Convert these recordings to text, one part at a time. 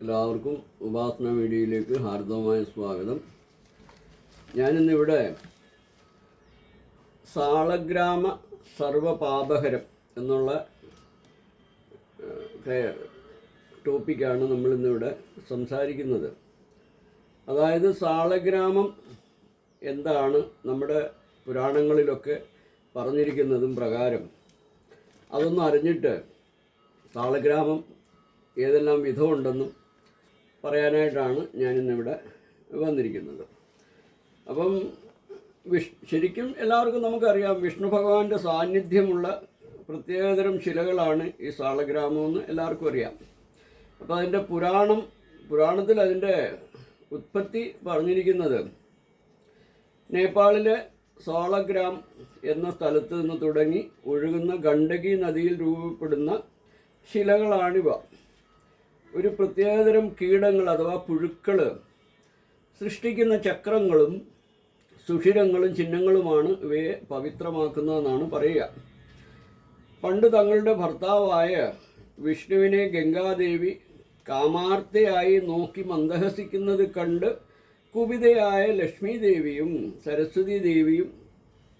എല്ലാവർക്കും ഉപാസന മീഡിയയിലേക്ക് ഹാർദവമായ സ്വാഗതം. ഞാനിന്നിവിടെ സാളഗ്രാമ സർവപാപഹരം എന്നുള്ള ടോപ്പിക്കാണ് നമ്മളിന്നിവിടെ സംസാരിക്കുന്നത്. അതായത് സാളഗ്രാമം എന്താണ് നമ്മുടെ പുരാണങ്ങളിലൊക്കെ പറഞ്ഞിരിക്കുന്നതും പ്രകാരം. അതൊന്നും അറിഞ്ഞിട്ട് സാളഗ്രാമം ഏതെല്ലാം വിധമുണ്ടെന്നും പറയാനായിട്ടാണ് ഞാനിന്നിവിടെ വന്നിരിക്കുന്നത്. അപ്പം വിഷ് ശരിക്കും എല്ലാവർക്കും നമുക്കറിയാം വിഷ്ണു ഭഗവാന്റെ സാന്നിധ്യമുള്ള പ്രത്യേകതരം ശിലകളാണ് ഈ സാളഗ്രാമം എന്ന് എല്ലാവർക്കും അറിയാം. അപ്പോൾ അതിന്റെ പുരാണം പുരാണത്തിൽ അതിന്റെ ഉത്പത്തി പറഞ്ഞിരിക്കുന്നത് നേപ്പാളിലെ സോളഗ്രാം എന്ന സ്ഥലത്ത് നിന്ന് തുടങ്ങി ഒഴുകുന്ന ഗണ്ഡകി നദിയിൽ രൂപപ്പെടുന്ന ശിലകളാണിവ. ഒരു പ്രത്യേകതരം കീടങ്ങൾ അഥവാ പുഴുക്കൾ സൃഷ്ടിക്കുന്ന ചക്രങ്ങളും സുഷിരങ്ങളും ചിഹ്നങ്ങളുമാണ് ഇവയെ പവിത്രമാക്കുന്നതെന്നാണ് പറയുക. പണ്ട് തങ്ങളുടെ ഭർത്താവായ വിഷ്ണുവിനെ ഗംഗാദേവി കാമാർത്ഥയായി നോക്കി മന്ദഹസിക്കുന്നത് കണ്ട് കുപിതയായ ലക്ഷ്മി ദേവിയും സരസ്വതി ദേവിയും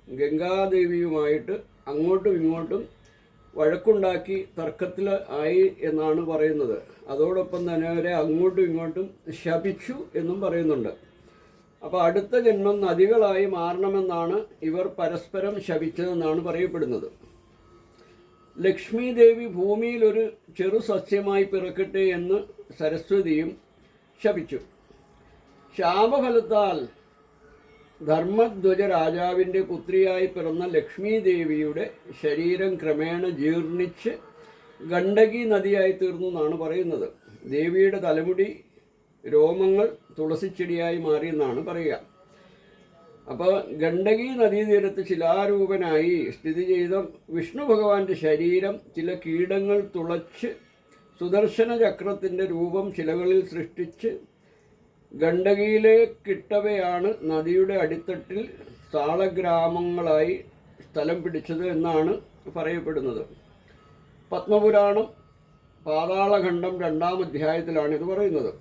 ഗംഗാദേവിയുമായിട്ട് അങ്ങോട്ടും ഇങ്ങോട്ടും വഴക്കുണ്ടാക്കി തർക്കത്തിൽ ആയി എന്നാണ് പറയുന്നത്. അതോടൊപ്പം തന്നെ അവരെ അങ്ങോട്ടും ഇങ്ങോട്ടും ശപിച്ചു എന്നും പറയുന്നുണ്ട്. അപ്പോൾ അടുത്ത ജന്മം നദികളായി മാറണമെന്നാണ് ഇവർ പരസ്പരം ശപിച്ചതെന്നാണ് പറയപ്പെടുന്നത്. ലക്ഷ്മി ദേവി ഭൂമിയിൽ ഒരു ചെറു സസ്യമായി പിറക്കട്ടെ എന്ന് സരസ്വതിയും ശപിച്ചു. ശാപഫലത്താൽ ധർമ്മധ്വജ രാജാവിന്റെ പുത്രിയായി പിറന്ന ലക്ഷ്മി ദേവിയുടെ ശരീരം ക്രമേണ ജീർണിച്ച് ഗണ്ഡകി നദിയായി തീർന്നു എന്നാണ് പറയുന്നത്. ദേവിയുടെ തലമുടി രോമങ്ങൾ തുളസിച്ചെടിയായി മാറി എന്നാണ് പറയുക. അപ്പോൾ ഗണ്ഡകി നദീതീരത്ത് ശിലാരൂപനായി സ്ഥിതി ചെയ്ത വിഷ്ണു ഭഗവാന്റെ ശരീരം ചില കീടങ്ങൾ തുളച്ച് സുദർശന ചക്രത്തിന്റെ രൂപം ശിലകളിൽ സൃഷ്ടിച്ച് ഗണ്ഡകിയിലേക്കിട്ടവയാണ് നദിയുടെ അടിത്തട്ടിൽ താളഗ്രാമങ്ങളായി സ്ഥലം പിടിച്ചത് എന്നാണ് പറയപ്പെടുന്നത്. പത്മപുരാണം പാതാളഖണ്ഡം രണ്ടാം അധ്യായത്തിലാണ് ഇത് പറയുന്നത്.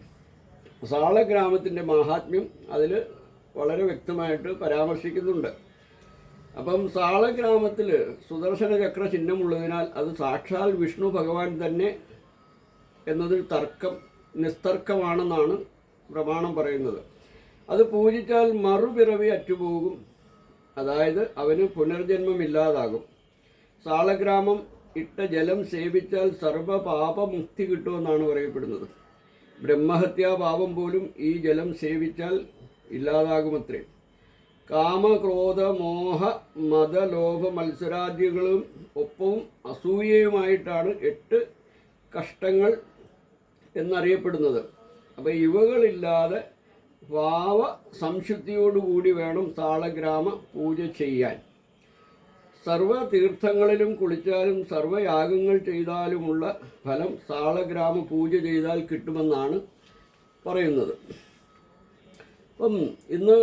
സാളഗ്രാമത്തിന്റെ മാഹാത്മ്യം അതിൽ വളരെ വ്യക്തമായിട്ട് പരാമർശിക്കുന്നുണ്ട്. അപ്പം സാളഗ്രാമത്തിൽ സുദർശന ചക്ര ചിഹ്നമുള്ളതിനാൽ അത് സാക്ഷാൽ വിഷ്ണു ഭഗവാൻ തന്നെ എന്നതിൽ തർക്കം നിസ്തർക്കമാണെന്നാണ് പ്രമാണം പറയുന്നത്. അത് പൂജിച്ചാൽ മറുപിറവി അറ്റുപോകും. അതായത് അവന് പുനർജന്മമില്ലാതാകും സാളഗ്രാമം ഇട്ട ജലം സേവിച്ചാൽ സർവപാപമുക്തി കിട്ടുമെന്നാണ് പറയപ്പെടുന്നത്. ബ്രഹ്മഹത്യാ പാപം പോലും ഈ ജലം സേവിച്ചാൽ ഇല്ലാതാകുമത്രേ. കാമക്രോധ മോഹ മതലോഭ മത്സരാദികളും ഒപ്പവും അസൂയയുമായിട്ടാണ് എട്ട് കഷ്ടങ്ങൾ എന്നറിയപ്പെടുന്നത്. അപ്പോൾ ഇവകളില്ലാതെ ഭാവ സംശുദ്ധിയോടുകൂടി വേണം താളഗ്രാമ പൂജ ചെയ്യാൻ. സർവ തീർത്ഥങ്ങളിലും കുളിച്ചാലും സർവയാഗങ്ങൾ ചെയ്താലുമുള്ള ഫലം താളഗ്രാമ പൂജ ചെയ്താൽ കിട്ടുമെന്നാണ് പറയുന്നത്. അപ്പം ഇന്ന്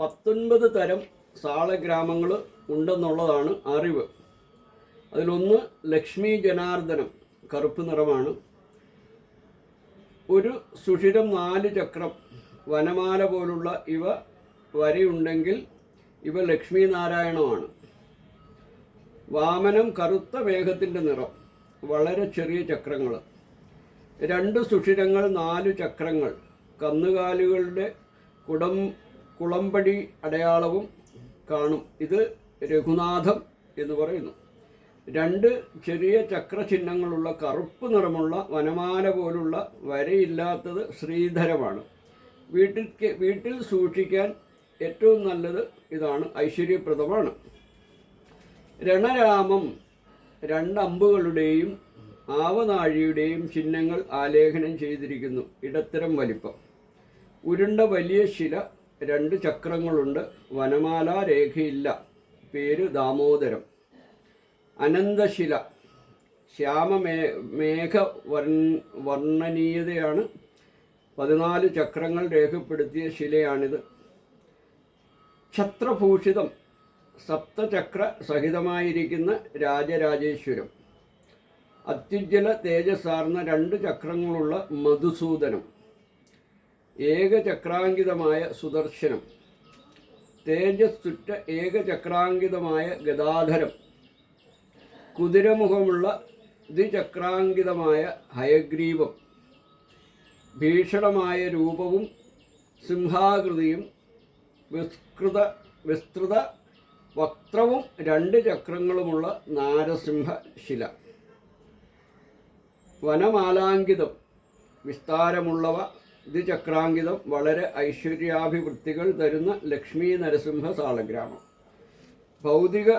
പത്തൊൻപത് തരം താളഗ്രാമങ്ങൾ ഉണ്ടെന്നുള്ളതാണ് അറിവ്. അതിലൊന്ന് ലക്ഷ്മി ജനാർദ്ദനം കറുപ്പ് നിറമാണ്. ഒരു സുഷിരം നാല് ചക്രം വനമാല പോലുള്ള ഇവ വരയുണ്ടെങ്കിൽ ഇവ ലക്ഷ്മി നാരായണമാണ് വാമനം കറുത്ത മേഘത്തിന്റെ നിറം വളരെ ചെറിയ ചക്രങ്ങൾ രണ്ട് സുഷിരങ്ങൾ നാല് ചക്രങ്ങൾ കന്നുകാലികളുടെ കുടം കുളമ്പടി അടയാളവും കാണും. ഇത് രഘുനാഥം എന്ന് പറയുന്നു. രണ്ട് ചെറിയ ചക്രചിഹ്നങ്ങളുള്ള കറുപ്പ് നിറമുള്ള വനമാല പോലുള്ള വരയില്ലാത്തത് ശ്രീധരമാണ്. വീട്ടിൽ വീട്ടിൽ സൂക്ഷിക്കാൻ ഏറ്റവും നല്ലത് ഇതാണ് ഐശ്വര്യപ്രദമാണ്. രണരാമം രണ്ടമ്പുകളുടെയും ആവനാഴിയുടെയും ചിഹ്നങ്ങൾ ആലേഖനം ചെയ്തിരിക്കുന്നു. ഇടത്തരം വലിപ്പം. ഉരുണ്ട വലിയ ശില രണ്ട് ചക്രങ്ങളുണ്ട്. വനമാല രേഖയില്ല. പേര് ദാമോദരം. അനന്തശില. ശ്യാമമേ മേഘ വർ വർണനീയതയാണ്. പതിനാല് ചക്രങ്ങൾ രേഖപ്പെടുത്തിയ ശിലയാണിത്. ഛത്രഭൂഷിതം സപ്തചക്ര സഹിതമായിരിക്കുന്ന രാജരാജേശ്വരം. അത്യുജ്വല തേജസ്സാർന്ന രണ്ട് ചക്രങ്ങളുള്ള മധുസൂദനം. ഏകചക്രാങ്കിതമായ സുദർശനം. തേജസ്സുറ്റ ഏകചക്രാങ്കിതമായ ഗദാധരം. കുതിരമുഖമുള്ള ദ്വിചക്രാങ്കിതമായ ഹയഗ്രീവം ഭീഷണമായ രൂപവും സിംഹാകൃതിയും വിസ്കൃത വിസ്തൃത വക്രവും രണ്ട് ചക്രങ്ങളുമുള്ള നാരസിംഹശില. വനമാലാങ്കിതം വിസ്താരമുള്ളവ ദ്വിചക്രാങ്കിതം വളരെ ഐശ്വര്യാഭിവൃത്തികൾ തരുന്ന ലക്ഷ്മി നരസിംഹ സാളഗ്രാമം. ഭൗതിക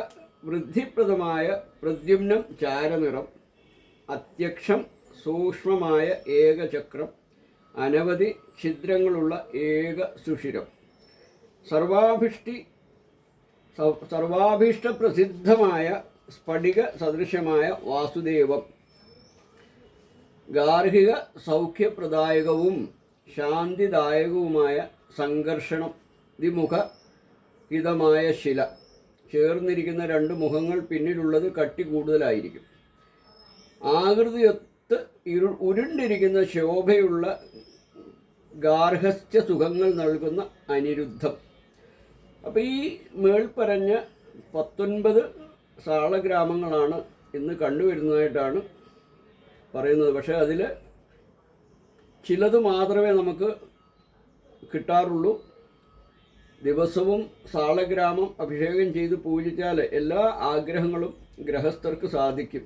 വൃദ്ധിപ്രദമായ പ്രദ്യുമ്നം ചാരനിറം അത്യക്ഷം സൂക്ഷ്മമായ ഏകചക്രം അനവധി ഛിദ്രങ്ങളുള്ള ഏക സുഷിരം. സർവാഭിഷ്ടി സർവാഭീഷ്ട സർവാഭീഷ്ടപ്രസിദ്ധമായ സ്ഫടിക സദൃശമായ വാസുദേവം ഗാർഹിക സൗഖ്യപ്രദായകവും ശാന്തിദായകവുമായ സംഘർഷണം ദ്വിമുഖ ഹിതമായ ശില. ചേർന്നിരിക്കുന്ന രണ്ട് മുഖങ്ങൾ പിന്നിലുള്ളത് കട്ടി കൂടുതലായിരിക്കും. ആകൃതിയൊത്ത് ഇരു ഉരുണ്ടിരിക്കുന്ന ശോഭയുള്ള ഗാർഹസ്ഥ്യ സുഖങ്ങൾ നൽകുന്ന അനിരുദ്ധം. അപ്പോൾ ഈ മേൽപ്പറഞ്ഞ പത്തൊൻപത് സാളഗ്രാമങ്ങളാണ് ഇന്ന് കണ്ടുവരുന്നതായിട്ടാണ് പറയുന്നത്. പക്ഷേ അതിൽ ചിലത് മാത്രമേ നമുക്ക് കിട്ടാറുള്ളൂ. ദിവസവും സാളഗ്രാമം അഭിഷേകം ചെയ്ത് പൂജിച്ചാൽ എല്ലാ ആഗ്രഹങ്ങളും ഗ്രഹസ്ഥർക്ക് സാധിക്കും.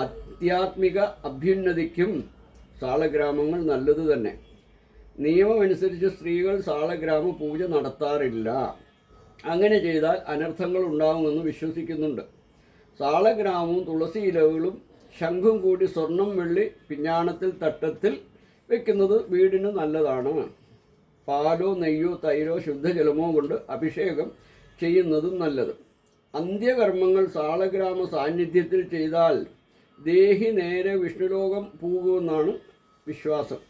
ആധ്യാത്മിക അഭ്യുന്നതിക്കും സാളഗ്രാമങ്ങൾ നല്ലത് തന്നെ. നിയമമനുസരിച്ച് സ്ത്രീകൾ സാളഗ്രാമ പൂജ നടത്താറില്ല. അങ്ങനെ ചെയ്താൽ അനർത്ഥങ്ങൾ ഉണ്ടാകുമെന്ന് വിശ്വസിക്കുന്നുണ്ട്. സാളഗ്രാമവും തുളസി ഇലകളും ശംഖും കൂടി സ്വർണം വെള്ളി പിഞ്ഞാണത്തിൽ തട്ടത്തിൽ വെക്കുന്നത് വീടിന് നല്ലതാണ്. പാലോ നെയ്യോ തൈരോ ശുദ്ധജലമോ കൊണ്ട് അഭിഷേകം ചെയ്യുന്നതും നല്ലത്. അന്ത്യകർമ്മങ്ങൾ സാളഗ്രാമ സാന്നിധ്യത്തിൽ ചെയ്താൽ ദേഹി നേരെ വിഷ്ണുലോകം പോകുമെന്നാണ് വിശ്വാസം.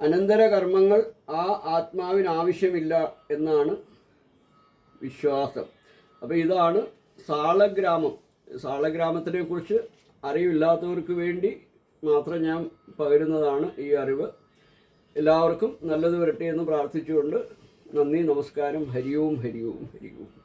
അനന്തരകർമ്മങ്ങൾ ആ ആത്മാവിന് ആവശ്യമില്ല എന്നാണ് വിശ്വാസം. അപ്പോൾ ഇതാണ് സാളഗ്രാമം. സാളഗ്രാമത്തിനെ കുറിച്ച് അറിവില്ലാത്തവർക്ക് വേണ്ടി മാത്രം ഞാൻ പകരുന്നതാണ് ഈ അറിവ്. എല്ലാവർക്കും നല്ലത് വരട്ടെ എന്ന് പ്രാർത്ഥിച്ചുകൊണ്ട് നന്ദി നമസ്കാരം. ഹരിയോം ഹരിയോം ഹരിയോം.